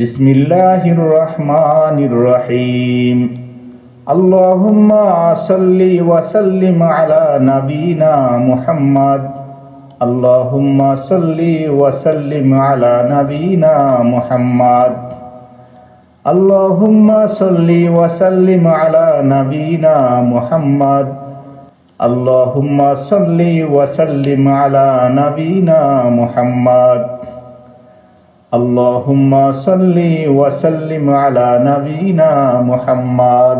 বিসমিল্লাহির রহমানির রহিম আল্লাহুম্মা সাল্লি ওয়া সাল্লিম আলা নাবিনা মুহাম্মদ। আল্লাহুম্মা সাল্লি ওয়া সাল্লিম আলা নাবিনা মুহাম্মদ। আল্লাহুম্মা সাল্লি ওয়া সাল্লিম আলা নাবিনা মুহাম্মদ। আল্লাহুম্মা সাল্লি ওয়া সাল্লিম আলা নাবিনা মুহাম্মদ। اللهم صل وسلم على نبينا محمد.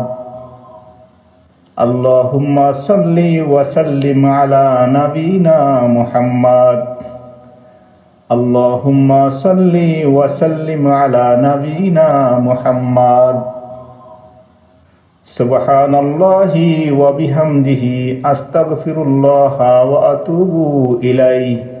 اللهم صل وسلم على نبينا محمد. اللهم صل وسلم على نبينا محمد. سبحان الله وبحمده أستغفر الله وأتوب إليه.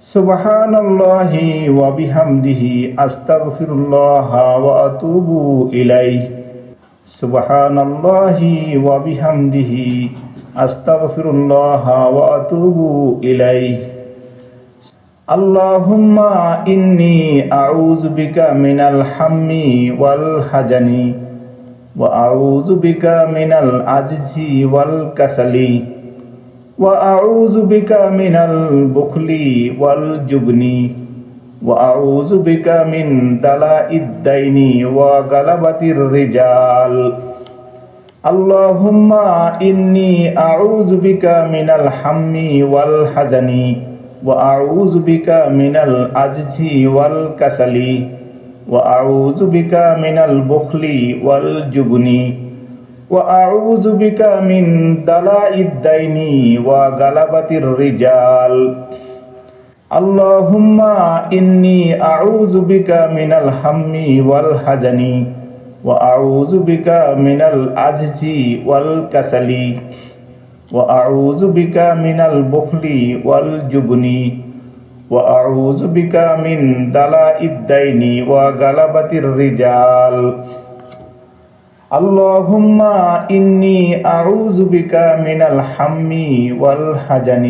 سبحان الله وبحمده أستغفر الله وأتوب إليه سبحان الله وبحمده أستغفر الله وأتوب إليه اللهم إني أعوذ بك من الحم والحزن وأعوذ بك من العجز والكسل وأعوذ بك من البخل والجبن وأعوذ بك من دلاء الدين وغلبة الرجال اللهم إني أعوذ بك من الحم والحزن وأعوذ بك من العجز والكسل وأعوذ بك من البخل والجبن وأعوذ بك من دلاء الدين وغلبة الرجال اللهم إني أعوذ بك من الهم والحزن وأعوذ بك من العجز والكسل وأعوذ بك من البخل والجبن وأعوذ بك من دلاء الدين وغلبة الرجال اللهم إني أعوذ بك من الهم والحزن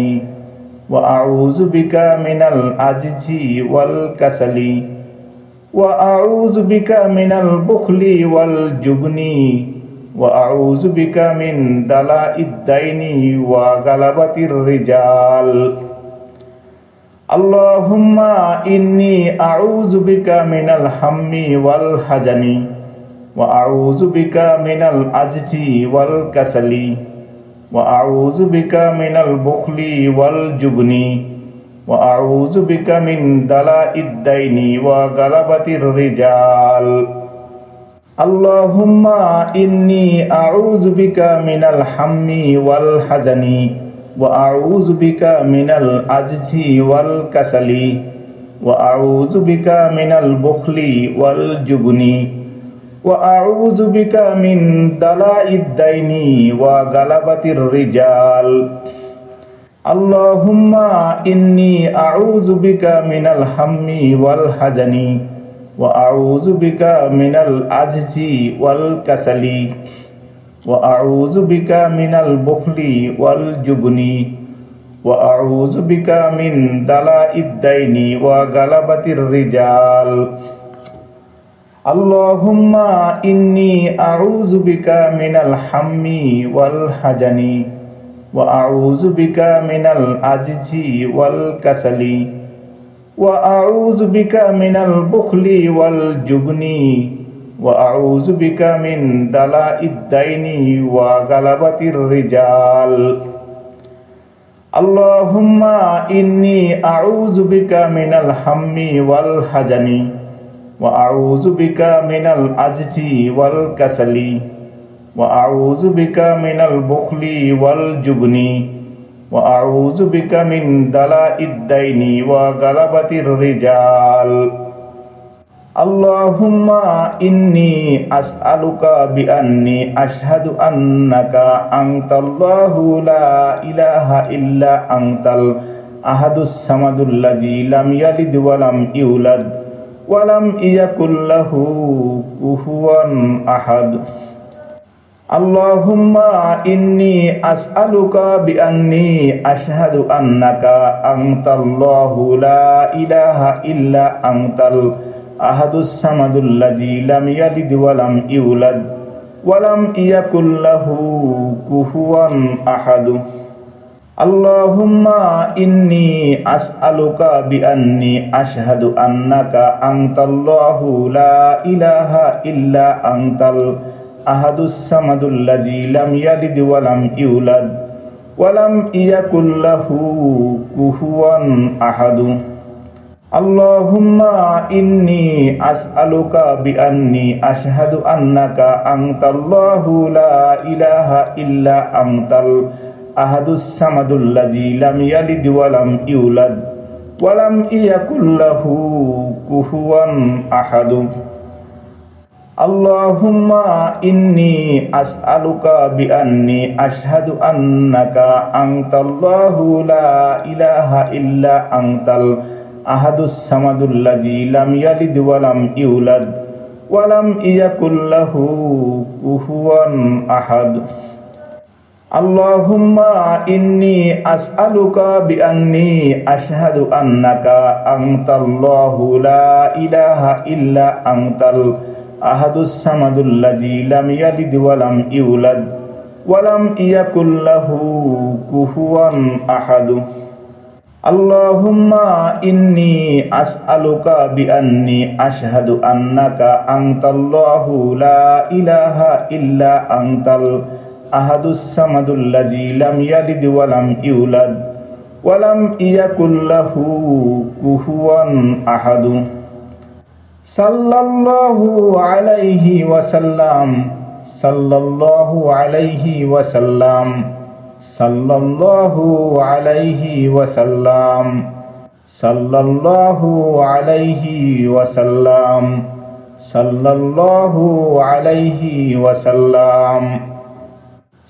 وأعوذ بك من العجز والكسل وأعوذ بك من البخل والجبن وأعوذ بك من دلاء الدين وغلبة الرجال اللهم إني أعوذ بك من الهم والحزن وأعوذ بك من العجز والكسل وأعوذ بك من البخل والجبن وأعوذ بك من دلاء الدين وغلبة الرجال اللهم إني أعوذ بك من الهم والحزن وأعوذ بك من العجز والكسل وأعوذ بك من البخل والجبن وأعوذ بك من دلاء الدين وغلبة الرجال اللهم إني أعوذ بك من الهم والحزن وأعوذ بك من العجز والكسل وأعوذ بك من البخل والجبن وأعوذ بك من دلاء الدين وغلبة الرجال আল্লাহুম্মা ইন্নি আউযু বিকা মিনাল হাম্মি ওয়াল হাজানি ওয়া আউযু বিকা মিনাল আজিজি ওয়াল কাসালি ওয়া আউযু বিকা মিনাল বুখলি ওয়াল জুবনি ওয়া আউযু বিকা মিন দালাইদ দাইনি ওয়া গালাবাতির রিজাল। আল্লাহুম্মা ইন্নি আউযু বিকা মিনাল হাম্মি ওয়াল হাজানি وأعوذ بك من العجز والكسل وأعوذ بك من البخل والجبن وأعوذ بك من دلاء الدين وغلبة الرجال. اللهم إني أسألك بأني أشهد أنك أنت الله لا إله إلا أنت الأحد الصمد الذي لم يلد ولم يولد. ওয়ালাম ইয়াকুল্লাহু কুহুয়ান আহাদ। আল্লাহুম্মা ইন্নি আসআলুকা বিআন্নি আশহাদু আন্নাকা আনতাল্লাহু লা ইলাহা ইল্লা আনতাল আহাদুস সামাদুল্লাযী লাম ইয়ালিদ ওয়ালাম ইউলাদ। ওয়া ইয়াকুল্লাহু কুহুয়ান আহাদ। আল্লাহুম্মা ইন্নি আসআলুকা বিআন্নি আশহাদু আন্নাকা আনতাল্লাহু লা ইলাহা ইল্লা আনতাল আহাদুস সামাদুল্লাযী লাম ইয়ালিদ ওয়া লাম ইউলাদ ওয়া লাম ইয়াকুল লাহু কুফুয়ান আহাদু। আল্লাহুম্মা ইন্নি আসআলুকা বিআন্নি আশহাদু আন্নাকা আনতাল্লাহু লা ইলাহা ইল্লা আনতাল আহাদুস সামাদুল্লাযী লাম ইউলাদ ওয়া লাম ইয়াকুল লাহু কুফুয়ান আহাদ। আল্লাহুম্মা ইন্নি বিআন্নি আশহাদু আন্নাকা আনতাল্লাহু লা ইলাহা ইল্লা আনতাল আহাদুস সামাদুল্লাযী লাম ইয়ালিদ ওয়া লাম ইউলাদ ওয়া আহাদ। আল্লাহুম্মা ইন্নি আসআলুকা বিআন্নি আশহাদু আন্নাকা আনতাল্লাহু লা ইলাহা ইল্লা আনতাল আহাদুস সামাদুল্লাযী লাম ইয়ালিদ ওয়া লাম ইউলাদ ওয়া লাম ইয়াকুল লাহু কুফুয়ান আহাদ। আল্লাহুম্মা ইন্নি আসআলুকা বিআন্নি আশহাদু আন্নাকা আনতাল্লাহু লা ইলাহা ইল্লা আহাদুসামাদুল্লাজি লাম ইয়ালিদ ওয়ালাম ইউলাদ ওয়ালাম ইয়াকুল্লাহু কুহুয়ান আহাদু। সাল্লাল্লাহু আলাইহি ওয়াসাল্লাম, সাল্লাল্লাহু আলাইহি ওয়াসাল্লাম, সাল্লাল্লাহু আলাইহি ওয়াসাল্লাম, সাল্লাল্লাহু আলাইহি ওয়াসাল্লাম, সাল্লাল্লাহু আলাইহি ওয়াসাল্লাম।